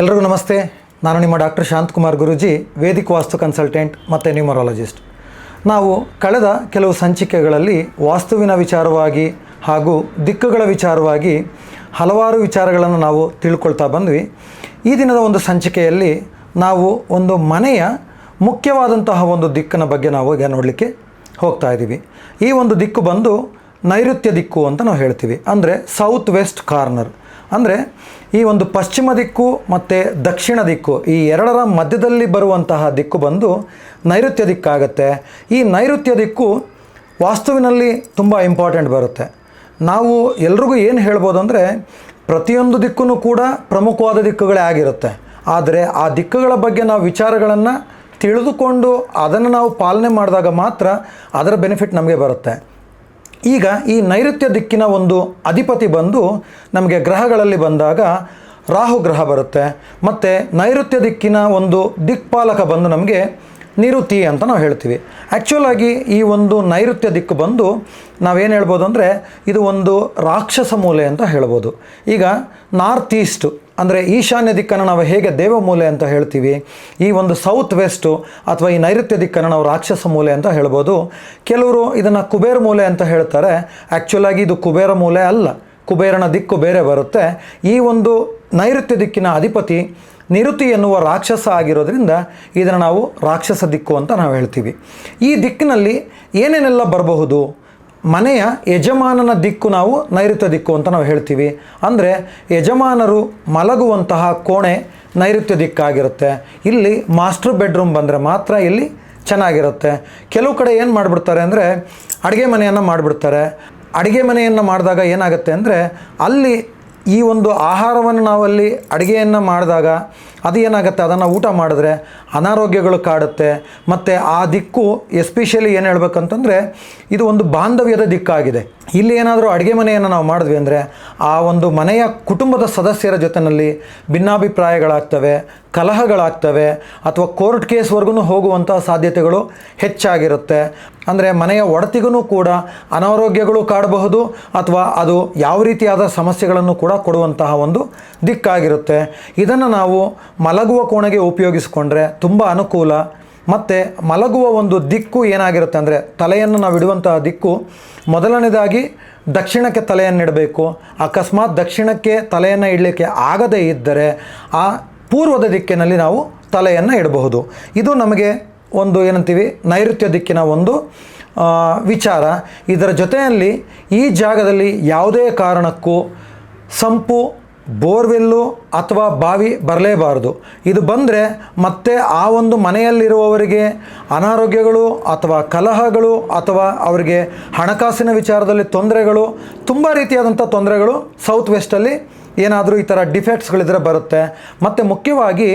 ಎಲ್ರಿಗೂ ನಮಸ್ತೆ. ನಾನು ನಿಮ್ಮ doctor Shantakumar Guruji, Vedic vastu consultant ಮತ್ತು ನ್ಯೂಮರಾಲಜಿಸ್ಟ್. ನಾವು ಕಳೆದ ಕೆಲವು ಸಂಚಿಕೆಗಳಲ್ಲಿ ವಾಸ್ತುವಿನ ವಿಚಾರವಾಗಿ ಹಾಗೂ ದಿಕ್ಕುಗಳ ವಿಚಾರವಾಗಿ ಹಲವಾರು ವಿಚಾರಗಳನ್ನು ನಾವು ತಿಳ್ಕೊಳ್ತಾ ಬಂದ್ವಿ. ಈ ದಿನದ ಒಂದು ಸಂಚಿಕೆಯಲ್ಲಿ ನಾವು ಒಂದು ಮನೆಯ ಮುಖ್ಯವಾದಂತಹ ಒಂದು ದಿಕ್ಕಿನ ಬಗ್ಗೆ ನಾವು ಈಗ ನೋಡಲಿಕ್ಕೆ ಹೋಗ್ತಾ ಇದ್ದೀವಿ. ಈ ಒಂದು ದಿಕ್ಕು ಬಂದು ನೈಋತ್ಯ ದಿಕ್ಕು ಅಂತ ನಾವು ಹೇಳ್ತೀವಿ. ಅಂದರೆ ಸೌತ್ ವೆಸ್ಟ್ ಕಾರ್ನರ್ ಅಂದರೆ ಈ ಒಂದು ಪಶ್ಚಿಮ ದಿಕ್ಕು ಮತ್ತು ದಕ್ಷಿಣ ದಿಕ್ಕು, ಈ ಎರಡರ ಮಧ್ಯದಲ್ಲಿ ಬರುವಂತಹ ದಿಕ್ಕು ಬಂದು ನೈಋತ್ಯ ದಿಕ್ಕಾಗತ್ತೆ. ಈ ನೈಋತ್ಯ ದಿಕ್ಕು ವಾಸ್ತುವಿನಲ್ಲಿ ತುಂಬ ಇಂಪಾರ್ಟೆಂಟ್ ಬರುತ್ತೆ. ನಾವು ಎಲ್ರಿಗೂ ಏನು ಹೇಳ್ಬೋದು ಅಂದರೆ, ಪ್ರತಿಯೊಂದು ದಿಕ್ಕೂ ಕೂಡ ಪ್ರಮುಖವಾದ ದಿಕ್ಕುಗಳೇ ಆಗಿರುತ್ತೆ. ಆದರೆ ಆ ದಿಕ್ಕುಗಳ ಬಗ್ಗೆ ನಾವು ವಿಚಾರಗಳನ್ನು ತಿಳಿದುಕೊಂಡು ಅದನ್ನು ನಾವು ಪಾಲನೆ ಮಾಡಿದಾಗ ಮಾತ್ರ ಅದರ ಬೆನಿಫಿಟ್ ನಮಗೆ ಬರುತ್ತೆ. ಈಗ ಈ ನೈಋತ್ಯ ದಿಕ್ಕಿನ ಒಂದು ಅಧಿಪತಿ ಬಂದು ನಮಗೆ ಗ್ರಹಗಳಲ್ಲಿ ಬಂದಾಗ ರಾಹು ಗ್ರಹ ಬರುತ್ತೆ. ಮತ್ತು ನೈಋತ್ಯ ದಿಕ್ಕಿನ ಒಂದು ದಿಕ್ಪಾಲಕ ಬಂದು ನಮಗೆ ನಿರುತಿ ಅಂತ ನಾವು ಹೇಳ್ತೀವಿ. ಆ್ಯಕ್ಚುಲಾಗಿ ಈ ಒಂದು ನೈಋತ್ಯ ದಿಕ್ಕು ಬಂದು ನಾವೇನು ಹೇಳ್ಬೋದು ಅಂದರೆ ಇದು ಒಂದು ರಾಕ್ಷಸ ಮೂಲೆ ಅಂತ ಹೇಳ್ಬೋದು. ಈಗ ನಾರ್ತ್ ಈಸ್ಟು ಅಂದರೆ ಈಶಾನ್ಯ ದಿಕ್ಕನ್ನು ನಾವು ಹೇಗೆ ದೇವಮೂಲೆ ಅಂತ ಹೇಳ್ತೀವಿ, ಈ ಒಂದು ಸೌತ್ ವೆಸ್ಟು ಅಥವಾ ಈ ನೈಋತ್ಯ ದಿಕ್ಕನ್ನು ನಾವು ರಾಕ್ಷಸ ಮೂಲೆ ಅಂತ ಹೇಳ್ಬೋದು. ಕೆಲವರು ಇದನ್ನು ಕುಬೇರ ಮೂಲೆ ಅಂತ ಹೇಳ್ತಾರೆ. ಆ್ಯಕ್ಚುಲಾಗಿ ಇದು ಕುಬೇರ ಮೂಲೆ ಅಲ್ಲ, ಕುಬೇರನ ದಿಕ್ಕು ಬೇರೆ ಬರುತ್ತೆ. ಈ ಒಂದು ನೈಋತ್ಯ ದಿಕ್ಕಿನ ಅಧಿಪತಿ ನಿರುತಿ ಎನ್ನುವ ರಾಕ್ಷಸ ಆಗಿರೋದ್ರಿಂದ ಇದನ್ನು ನಾವು ರಾಕ್ಷಸ ದಿಕ್ಕು ಅಂತ ನಾವು ಹೇಳ್ತೀವಿ. ಈ ದಿಕ್ಕಿನಲ್ಲಿ ಏನೇನೆಲ್ಲ ಬರಬಹುದು? ಮನೆಯ ಯಜಮಾನನ ದಿಕ್ಕು ನಾವು ನೈಋತ್ಯ ದಿಕ್ಕು ಅಂತ ನಾವು ಹೇಳ್ತೀವಿ. ಅಂದರೆ ಯಜಮಾನರು ಮಲಗುವಂತಹ ಕೋಣೆ ನೈಋತ್ಯ ದಿಕ್ಕಾಗಿರುತ್ತೆ. ಇಲ್ಲಿ ಮಾಸ್ಟರ್ ಬೆಡ್ರೂಮ್ ಬಂದರೆ ಮಾತ್ರ ಇಲ್ಲಿ ಚೆನ್ನಾಗಿರುತ್ತೆ. ಕೆಲವು ಕಡೆ ಏನು ಮಾಡಿಬಿಡ್ತಾರೆ ಅಂದರೆ ಅಡುಗೆ ಮನೆಯನ್ನು ಮಾಡಿಬಿಡ್ತಾರೆ. ಅಡುಗೆ ಮನೆಯನ್ನು ಮಾಡಿದಾಗ ಏನಾಗುತ್ತೆ ಅಂದರೆ ಅಲ್ಲಿ ಈ ಒಂದು ಆಹಾರವನ್ನು ನಾವಲ್ಲಿ ಅಡುಗೆಯನ್ನು ಮಾಡಿದಾಗ ಅದು ಏನಾಗುತ್ತೆ? ಅದನ್ನು ಊಟ ಮಾಡಿದ್ರೆ ಅನಾರೋಗ್ಯಗಳು ಕಾಡುತ್ತೆ. ಮತ್ತು ಆ ದಿಕ್ಕು ಎಸ್ಪೆಷಲಿ ಏನು ಹೇಳ್ಬೇಕಂತಂದರೆ ಇದು ಒಂದು ಬಾಂಧವ್ಯದ ದಿಕ್ಕಾಗಿದೆ. ಇಲ್ಲಿ ಏನಾದರೂ ಅಡುಗೆ ಮನೆಯನ್ನು ನಾವು ಮಾಡಿದ್ವಿ ಅಂದರೆ ಆ ಒಂದು ಮನೆಯ ಕುಟುಂಬದ ಸದಸ್ಯರ ಜೊತೆಯಲ್ಲಿ ಭಿನ್ನಾಭಿಪ್ರಾಯಗಳಾಗ್ತವೆ, ಕಲಹಗಳಾಗ್ತವೆ ಅಥವಾ ಕೋರ್ಟ್ ಕೇಸ್ವರೆಗೂ ಹೋಗುವಂಥ ಸಾಧ್ಯತೆಗಳು ಹೆಚ್ಚಾಗಿರುತ್ತೆ. ಅಂದರೆ ಮನೆಯ ಒಡತಿಗೂ ಕೂಡ ಅನಾರೋಗ್ಯಗಳು ಕಾಡಬಹುದು ಅಥವಾ ಅದು ಯಾವ ರೀತಿಯಾದ ಸಮಸ್ಯೆಗಳನ್ನು ಕೂಡ ಕೊಡುವಂತಹ ಒಂದು ದಿಕ್ಕಾಗಿರುತ್ತೆ. ಇದನ್ನು ನಾವು ಮಲಗುವ ಕೋಣೆಗೆ ಉಪಯೋಗಿಸ್ಕೊಂಡ್ರೆ ತುಂಬ ಅನುಕೂಲ. ಮತ್ತು ಮಲಗುವ ಒಂದು ದಿಕ್ಕು ಏನಾಗಿರುತ್ತೆ ಅಂದರೆ ತಲೆಯನ್ನು ನಾವು ಇಡುವಂತಹ ದಿಕ್ಕು ಮೊದಲನೇದಾಗಿ ದಕ್ಷಿಣಕ್ಕೆ ತಲೆಯನ್ನಿಡಬೇಕು ಅಕಸ್ಮಾತ್ ದಕ್ಷಿಣಕ್ಕೆ ತಲೆಯನ್ನು ಇಡಲಿಕ್ಕೆ ಆಗದೇ ಇದ್ದರೆ ಆ ಪೂರ್ವದ ದಿಕ್ಕಿನಲ್ಲಿ ನಾವು ತಲೆಯನ್ನು ಇಡಬಹುದು. ಇದು ನಮಗೆ ಒಂದು ಏನಂತೀವಿ ನೈಋತ್ಯ ದಿಕ್ಕಿನ ಒಂದು ವಿಚಾರ. ಇದರ ಜೊತೆಯಲ್ಲಿ ಈ ಜಾಗದಲ್ಲಿ ಯಾವುದೇ ಕಾರಣಕ್ಕೂ ಸಂಪು, ಬೋರ್ವೆಲ್ಲು ಅಥವಾ ಬಾವಿ ಬರಲೇಬಾರದು. ಇದು ಬಂದರೆ ಮತ್ತೆ ಆ ಒಂದು ಮನೆಯಲ್ಲಿರುವವರಿಗೆ ಅನಾರೋಗ್ಯಗಳು ಅಥವಾ ಕಲಹಗಳು ಅಥವಾ ಅವರಿಗೆ ಹಣಕಾಸಿನ ವಿಚಾರದಲ್ಲಿ ತೊಂದರೆಗಳು, ತುಂಬ ರೀತಿಯಾದಂಥ ತೊಂದರೆಗಳು ಸೌತ್ ವೆಸ್ಟಲ್ಲಿ ಏನಾದರೂ ಈ ಥರ ಡಿಫೆಕ್ಟ್ಸ್ಗಳಿದ್ರೆ ಬರುತ್ತೆ. ಮತ್ತು ಮುಖ್ಯವಾಗಿ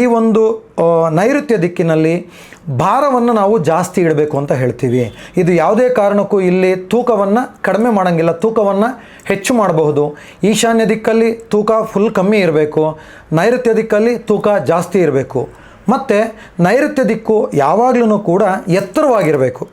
ಈ ಒಂದು ನೈಋತ್ಯ ದಿಕ್ಕಿನಲ್ಲಿ ಭಾರವನ್ನು ನಾವು ಜಾಸ್ತಿ ಇಡಬೇಕು ಅಂತ ಹೇಳ್ತೀವಿ. ಇದು ಯಾವುದೇ ಕಾರಣಕ್ಕೂ ಇಲ್ಲಿ ತೂಕವನ್ನು ಕಡಿಮೆ ಮಾಡೋಂಗಿಲ್ಲ, ತೂಕವನ್ನು ಹೆಚ್ಚು ಮಾಡಬಹುದು. ಈಶಾನ್ಯ ದಿಕ್ಕಲ್ಲಿ ತೂಕ ಫುಲ್ ಕಮ್ಮಿ ಇರಬೇಕು. ನೈಋತ್ಯ ದಿಕ್ಕಲ್ಲಿ ತೂಕ ಜಾಸ್ತಿ ಇರಬೇಕು. ಮತ್ತು ನೈಋತ್ಯ ದಿಕ್ಕು ಯಾವಾಗಲೂ ಕೂಡ ಎತ್ತರವಾಗಿರಬೇಕು.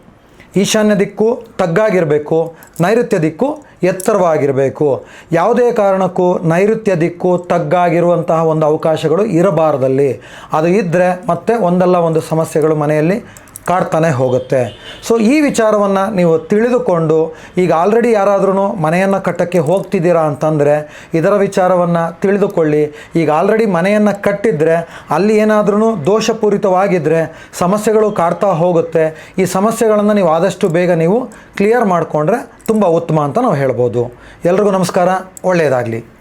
ಈಶಾನ್ಯ ದಿಕ್ಕು ತಗ್ಗಾಗಿರಬೇಕು. ನೈಋತ್ಯ ದಿಕ್ಕು ಎತ್ತರವಾಗಿರಬೇಕು. ಯಾವುದೇ ಕಾರಣಕ್ಕೂ ನೈಋತ್ಯ ದಿಕ್ಕು ತಗ್ಗಾಗಿರುವಂತಹ ಒಂದು ಅವಕಾಶಗಳು ಇರಬಾರದಲ್ಲಿ. ಅದು ಇದ್ದರೆ ಮತ್ತೆ ಒಂದಲ್ಲ ಒಂದು ಸಮಸ್ಯೆಗಳು ಮನೆಯಲ್ಲಿ ಕಾಡ್ತಾನೆ ಹೋಗುತ್ತೆ. ಸೊ ಈ ವಿಚಾರವನ್ನು ನೀವು ತಿಳಿದುಕೊಂಡು, ಈಗ ಆಲ್ರೆಡಿ ಯಾರಾದ್ರೂ ಮನೆಯನ್ನು ಕಟ್ಟಕ್ಕೆ ಹೋಗ್ತಿದ್ದೀರಾ ಅಂತಂದರೆ, ಇದರ ವಿಚಾರವನ್ನು ತಿಳಿದುಕೊಳ್ಳಿ. ಈಗ ಆಲ್ರೆಡಿ ಮನೆಯನ್ನು ಕಟ್ಟಿದ್ರೆ, ಅಲ್ಲಿ ಏನಾದ್ರೂ ದೋಷಪೂರಿತವಾಗಿದ್ದರೆ ಸಮಸ್ಯೆಗಳು ಕಾಡ್ತಾ ಹೋಗುತ್ತೆ. ಈ ಸಮಸ್ಯೆಗಳನ್ನು ನೀವು ಆದಷ್ಟು ಬೇಗ ನೀವು ಕ್ಲಿಯರ್ ಮಾಡಿಕೊಂಡ್ರೆ ತುಂಬ ಉತ್ತಮ ಅಂತ ನಾವು ಹೇಳ್ಬೋದು. ಎಲ್ರಿಗೂ ನಮಸ್ಕಾರ. ಒಳ್ಳೆಯದಾಗಲಿ.